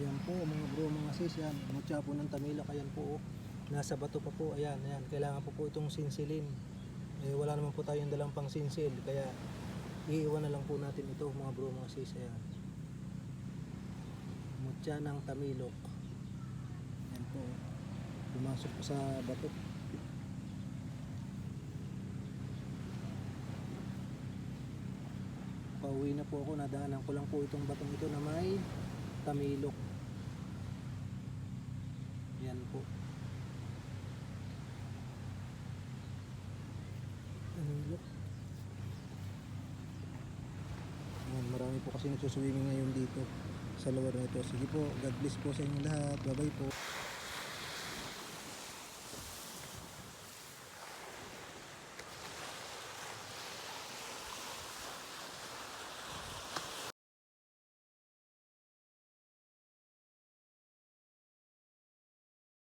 Yan po mga bro, mga sis, yan. Mutya po ng Tamilok, ayan po. Oh. Nasa bato pa po, ayan, ayan. Kailangan po po itong sinsilin. Eh, wala naman po tayong dalang pang sinsil, kaya iiwan na lang po natin ito mga bro, mga sis, ayan. Mutya ng Tamilok. Yan po. Pumasok po sa bato. Pauwi na po ako, nadaanan ko lang po itong batong ito na may tamilok. Yan po. Tamilok. Yan, marami po kasi nagsuswimming ngayon dito sa lugar na ito. Sige po, God bless po sa inyo lahat. Bye bye po.